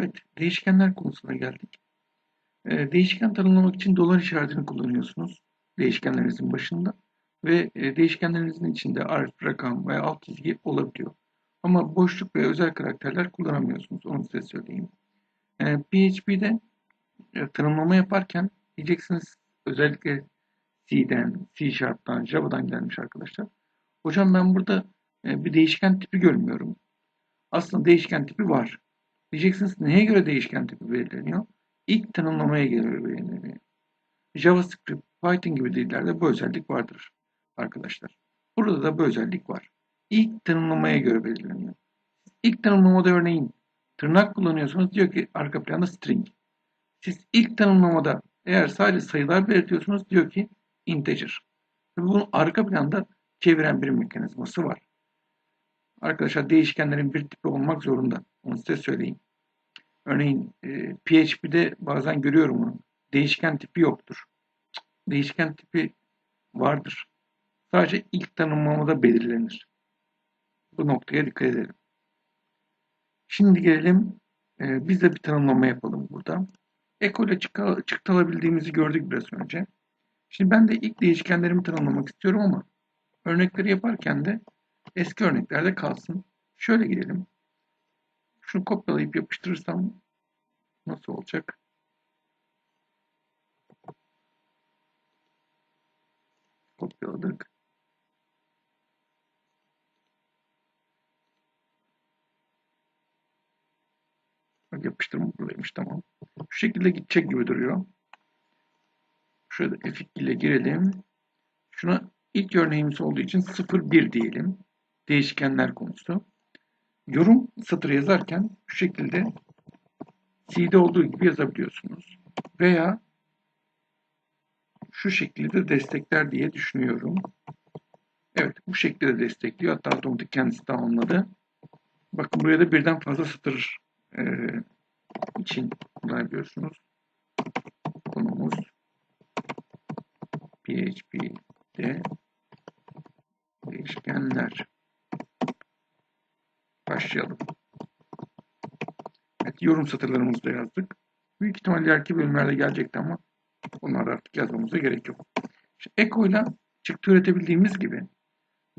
Evet, değişkenler konusuna geldik. Ee, değişken tanımlamak için dolar işaretini kullanıyorsunuz değişkenlerinizin başında ve e, değişkenlerinizin içinde harf, rakam veya alt çizgi olabiliyor. Ama boşluk ve özel karakterler kullanamıyorsunuz. Onu size söyleyeyim. Ee, PHP'de e, tanımlama yaparken diyeceksiniz özellikle C'den, C Sharp'tan, Java'dan gelmiş arkadaşlar. Hocam ben burada e, bir değişken tipi görmüyorum. Aslında değişken tipi var. Diyeceksiniz neye göre değişken tipi belirleniyor? İlk tanımlamaya göre belirleniyor. JavaScript, Python gibi dillerde bu özellik vardır arkadaşlar. Burada da bu özellik var. İlk tanımlamaya göre belirleniyor. İlk tanımlamada örneğin tırnak kullanıyorsunuz diyor ki arka planda string. Siz ilk tanımlamada eğer sadece sayılar belirtiyorsunuz diyor ki integer. Ve bunun arka planda çeviren bir mekanizması var. Arkadaşlar değişkenlerin bir tipi olmak zorunda. Onu size söyleyeyim. Örneğin e, PHP'de bazen görüyorum onu. Değişken tipi yoktur. Değişken tipi vardır. Sadece ilk tanımlamada belirlenir. Bu noktaya dikkat edelim. Şimdi gelelim. E, biz de bir tanımlama yapalım burada. Eko ile çıktı, çıktı alabildiğimizi gördük biraz önce. Şimdi ben de ilk değişkenlerimi tanımlamak istiyorum ama örnekleri yaparken de eski örneklerde kalsın. Şöyle gidelim. Şunu kopyalayıp yapıştırırsam nasıl olacak? Kopyaladık. Yapıştırma buradaymış tamam. Şu şekilde gidecek gibi duruyor. Şurada F2 ile girelim. Şuna ilk örneğimiz olduğu için 0-1 diyelim. Değişkenler konusu. Yorum satırı yazarken şu şekilde C'de olduğu gibi yazabiliyorsunuz. Veya şu şekilde destekler diye düşünüyorum. Evet bu şekilde destekliyor. Hatta otomatik kendisi tamamladı. Bakın buraya da birden fazla satır e, için kullanabiliyorsunuz. Konumuz PHP'de değişkenler. Başlayalım. Evet, yorum satırlarımızı da yazdık. Büyük ihtimalle ileriki bölümlerde gelecekti ama onları artık yazmamıza gerek yok. İşte Echo ile çıktı üretebildiğimiz gibi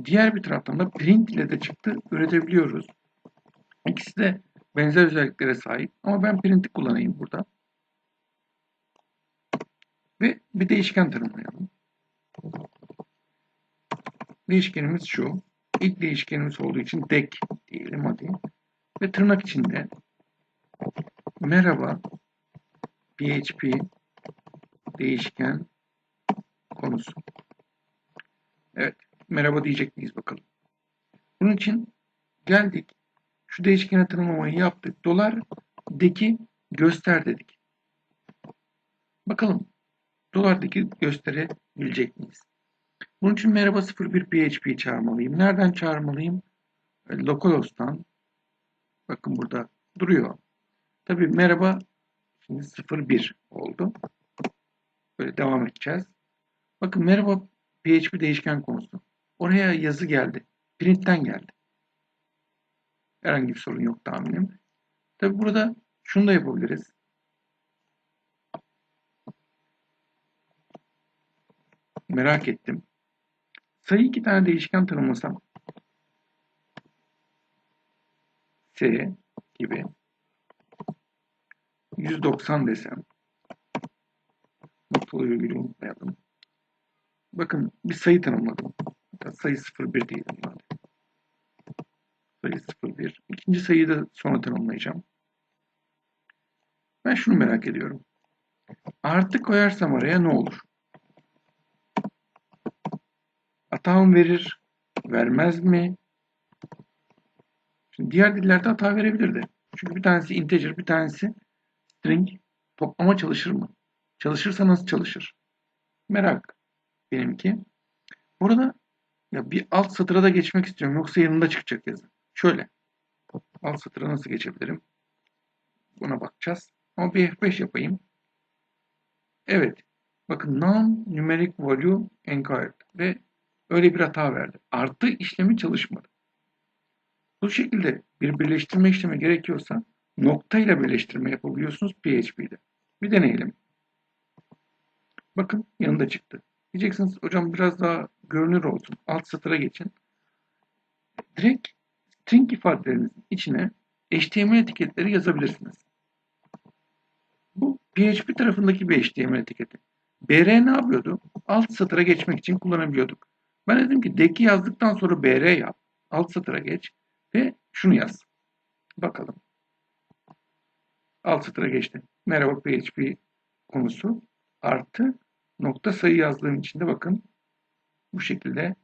diğer bir taraftan da print ile de çıktı üretebiliyoruz. İkisi de benzer özelliklere sahip ama ben print'i kullanayım burada. Ve bir değişken tanımlayalım. Değişkenimiz şu. İlk değişkenimiz olduğu için dek diyelim hadi. Ve tırnak içinde merhaba PHP değişken konusu. Evet. Merhaba diyecek miyiz bakalım. Bunun için geldik. Şu değişkene tanımlamayı yaptık. Dolar deki göster dedik. Bakalım dolardaki gösterebilecek miyiz? Bunun için merhaba 01 PHP çağırmalıyım. Nereden çağırmalıyım? E, localhost'tan. Bakın burada duruyor. Tabi merhaba şimdi 01 oldu. Böyle devam edeceğiz. Bakın merhaba PHP değişken konusu. Oraya yazı geldi. Print'ten geldi. Herhangi bir sorun yok tahminim. Tabi burada şunu da yapabiliriz. Merak ettim. Sayı iki tane değişken tanımlasam S gibi 190 desem noktalı virgülü unutmayalım. Bakın bir sayı tanımladım. Sayı 01 diyelim. Sayı 01. İkinci sayıyı da sonra tanımlayacağım. Ben şunu merak ediyorum. Artı koyarsam araya ne olur? Hata mı verir? Vermez mi? Şimdi diğer dillerde hata verebilirdi. Çünkü bir tanesi integer, bir tanesi string. Toplama çalışır mı? Çalışırsa nasıl çalışır? Merak benimki. Burada ya bir alt satıra da geçmek istiyorum. Yoksa yanında çıkacak yazı. Şöyle. Alt satıra nasıl geçebilirim? Buna bakacağız. Ama bir F5 yapayım. Evet. Bakın non-numeric value encoded ve öyle bir hata verdi. Artı işlemi çalışmadı. Bu şekilde bir birleştirme işlemi gerekiyorsa noktayla birleştirme yapabiliyorsunuz PHP'de. Bir deneyelim. Bakın yanında çıktı. Diyeceksiniz hocam biraz daha görünür olsun. Alt satıra geçin. Direkt string ifadelerinizin içine HTML etiketleri yazabilirsiniz. Bu PHP tarafındaki bir HTML etiketi. BR ne yapıyordu? Alt satıra geçmek için kullanabiliyorduk. Ben dedim ki deki yazdıktan sonra BR yap. Alt satıra geç ve şunu yaz. Bakalım. Alt satıra geçti. Merhaba PHP konusu artı nokta sayı yazdığım için de bakın bu şekilde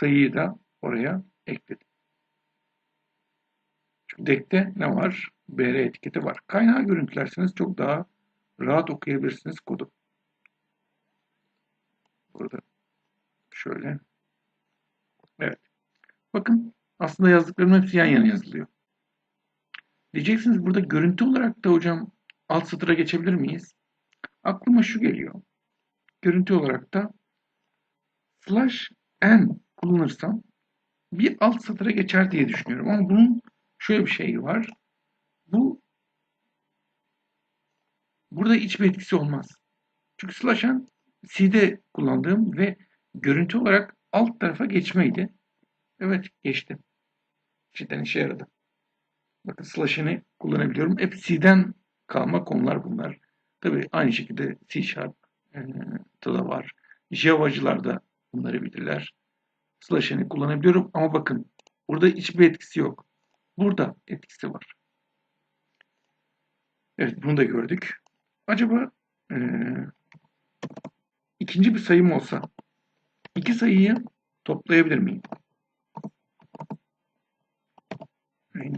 sayıyı da oraya ekledim. Çünkü deck'te ne var? BR etiketi var. Kaynağı görüntülerseniz çok daha rahat okuyabilirsiniz kodu. Burada şöyle. Evet. Bakın aslında yazdıklarım hepsi yan yana yazılıyor. Diyeceksiniz burada görüntü olarak da hocam alt satıra geçebilir miyiz? Aklıma şu geliyor. Görüntü olarak da slash n kullanırsam bir alt satıra geçer diye düşünüyorum. Ama bunun şöyle bir şeyi var. Bu burada hiçbir etkisi olmaz. Çünkü slash n C'de kullandığım ve görüntü olarak alt tarafa geçmeydi. Evet geçti. Cidden işe yaradı. Bakın slash'ını kullanabiliyorum. Hep kalma konular bunlar. Tabii aynı şekilde C Sharp e, da var. Java'cılar da bunları bilirler. Slash'ını kullanabiliyorum ama bakın burada hiçbir etkisi yok. Burada etkisi var. Evet bunu da gördük. Acaba e, ikinci bir sayım olsa iki sayıyı toplayabilir miyim?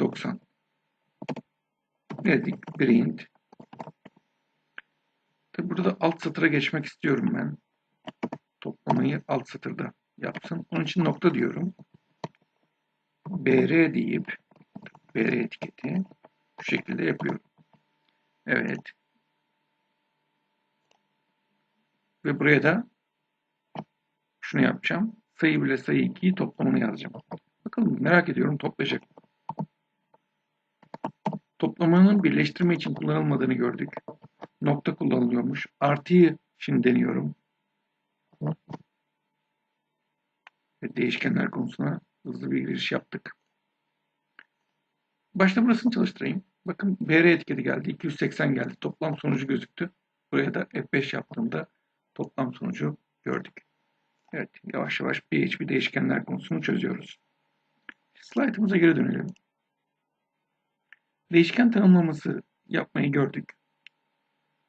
90. Dedik print. Tabi burada alt satıra geçmek istiyorum ben. Toplamayı alt satırda yapsın. Onun için nokta diyorum. br deyip br etiketi bu şekilde yapıyorum. Evet. Ve buraya da şunu yapacağım. Sayı bile sayı 2'yi toplamını yazacağım. Bakalım merak ediyorum toplayacak. Toplamanın birleştirme için kullanılmadığını gördük. Nokta kullanılıyormuş. Artıyı şimdi deniyorum. Ve değişkenler konusuna hızlı bir giriş yaptık. Başta burasını çalıştırayım. Bakın BR etiketi geldi. 280 geldi. Toplam sonucu gözüktü. Buraya da F5 yaptığımda toplam sonucu gördük. Evet yavaş yavaş PHP değişkenler konusunu çözüyoruz. Slaytımıza geri dönelim. Değişken tanımlaması yapmayı gördük.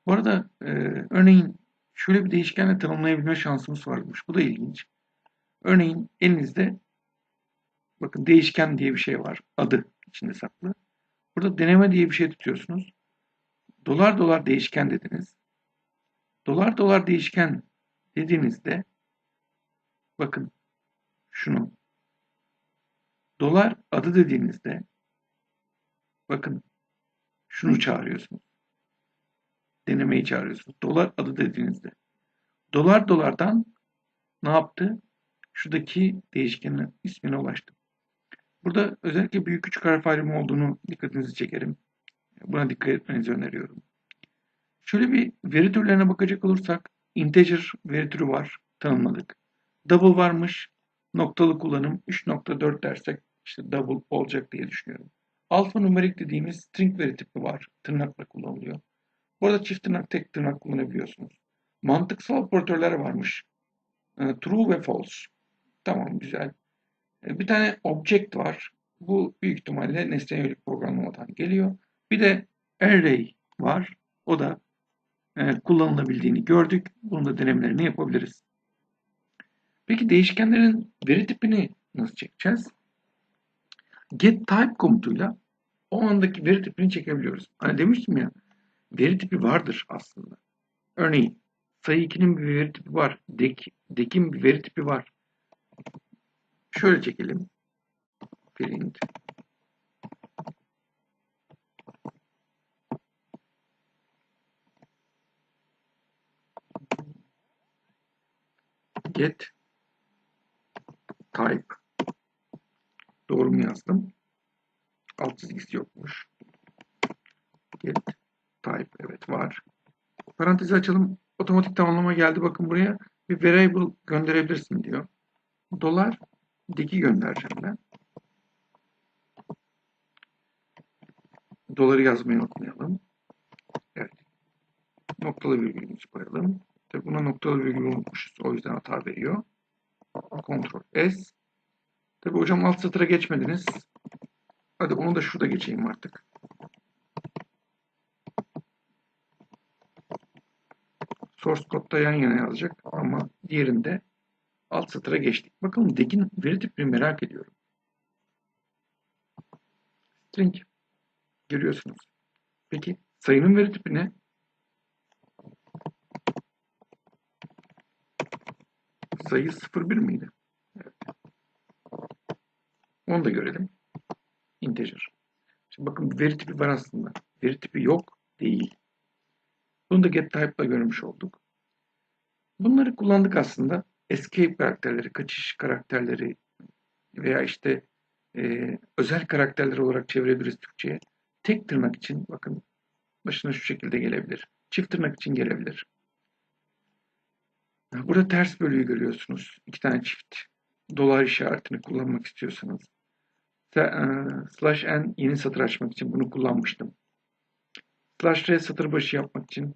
Bu arada e, örneğin şöyle bir değişkenle tanımlayabilme şansımız varmış. Bu da ilginç. Örneğin elinizde bakın değişken diye bir şey var. Adı içinde saklı. Burada deneme diye bir şey tutuyorsunuz. Dolar dolar değişken dediniz. Dolar dolar değişken dediğinizde bakın şunu dolar adı dediğinizde bakın şunu çağırıyorsunuz. Denemeyi çağırıyorsunuz. Dolar adı dediğinizde. Dolar dolardan ne yaptı? Şuradaki değişkenin ismine ulaştı. Burada özellikle büyük küçük harf ayrımı olduğunu dikkatinizi çekerim. Buna dikkat etmenizi öneriyorum. Şöyle bir veri türlerine bakacak olursak integer veri türü var tanımladık. Double varmış. Noktalı kullanım 3.4 dersek işte double olacak diye düşünüyorum. Alfanumerik dediğimiz string veri tipi var. Tırnakla kullanılıyor. Burada çift tırnak, tek tırnak kullanabiliyorsunuz. Mantıksal operatörler varmış. True ve false. Tamam güzel. Bir tane object var. Bu büyük ihtimalle nesneye yönelik programlamadan geliyor. Bir de array var. O da e, kullanılabildiğini gördük. Bunun da denemelerini yapabiliriz. Peki değişkenlerin veri tipini nasıl çekeceğiz? Get type komutuyla o andaki veri tipini çekebiliyoruz. Hani demiştim ya veri tipi vardır aslında. Örneğin sayı 2'nin bir veri tipi var. Dek, dekin bir veri tipi var. Şöyle çekelim. Print. Get type. Doğru mu yazdım? alt çizgisi yokmuş. Get type evet var. Parantezi açalım. Otomatik tamamlama geldi. Bakın buraya bir variable gönderebilirsin diyor. Dolar deki göndereceğim ben. Doları yazmayı unutmayalım. Evet. Noktalı virgülümüzü koyalım. Tabii buna noktalı virgül unutmuşuz. O yüzden hata veriyor. Ctrl S. Tabii hocam alt satıra geçmediniz. Hadi onu da şurada geçeyim artık. Source code'da yan yana yazacak ama diğerinde alt satıra geçtik. Bakalım DEG'in veri tipini merak ediyorum. String. Görüyorsunuz. Peki sayının veri tipi ne? Sayı 01 miydi? Evet. Onu da görelim. Integer. Şimdi bakın veri tipi var aslında. Veri tipi yok değil. Bunu da getType'la görmüş olduk. Bunları kullandık aslında. Escape karakterleri, kaçış karakterleri veya işte e, özel karakterler olarak çevirebiliriz Türkçe'ye. Tek tırnak için bakın başına şu şekilde gelebilir. Çift tırnak için gelebilir. Burada ters bölüyü görüyorsunuz. İki tane çift dolar işaretini kullanmak istiyorsanız. Slash n yeni satır açmak için bunu kullanmıştım. Slash r satır başı yapmak için.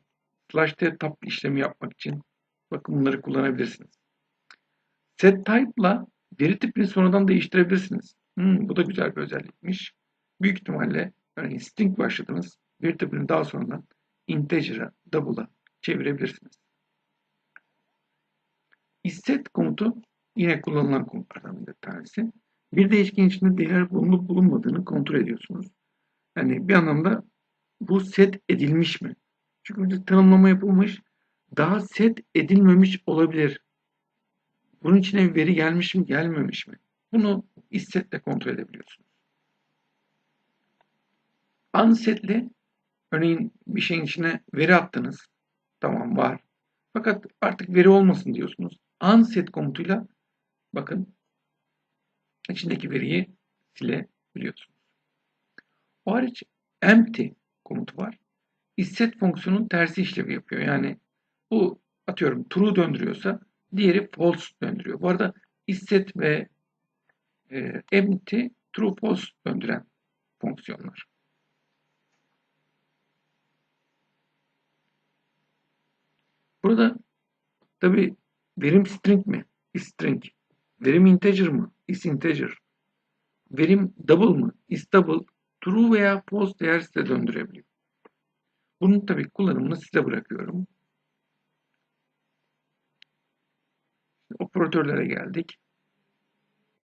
Slash t tab işlemi yapmak için. Bakın bunları kullanabilirsiniz. Set type'la veri tipini sonradan değiştirebilirsiniz. Hmm, bu da güzel bir özellikmiş. Büyük ihtimalle örneğin string başladınız. Veri tipini daha sonradan integer'a, double'a çevirebilirsiniz. İsset komutu yine kullanılan komutlardan bir tanesi. Bir değişken içinde değer bulunup bulunmadığını kontrol ediyorsunuz. Yani bir anlamda bu set edilmiş mi? Çünkü bir tanımlama yapılmış, daha set edilmemiş olabilir. Bunun içine veri gelmiş mi, gelmemiş mi? Bunu issetle kontrol edebiliyorsunuz. Unset'le örneğin bir şeyin içine veri attınız. Tamam var. Fakat artık veri olmasın diyorsunuz. Unset komutuyla bakın içindeki veriyi silebiliyorsunuz. O hariç empty komutu var. Isset fonksiyonun tersi işlevi yapıyor. Yani bu atıyorum true döndürüyorsa diğeri false döndürüyor. Bu arada isset ve e, empty true false döndüren fonksiyonlar. Burada tabi verim string mi? Is string. Verim integer mı? Is integer. Verim double mı? Is double. True veya false değer size döndürebiliyor. Bunun tabi kullanımını size bırakıyorum. Operatörlere geldik.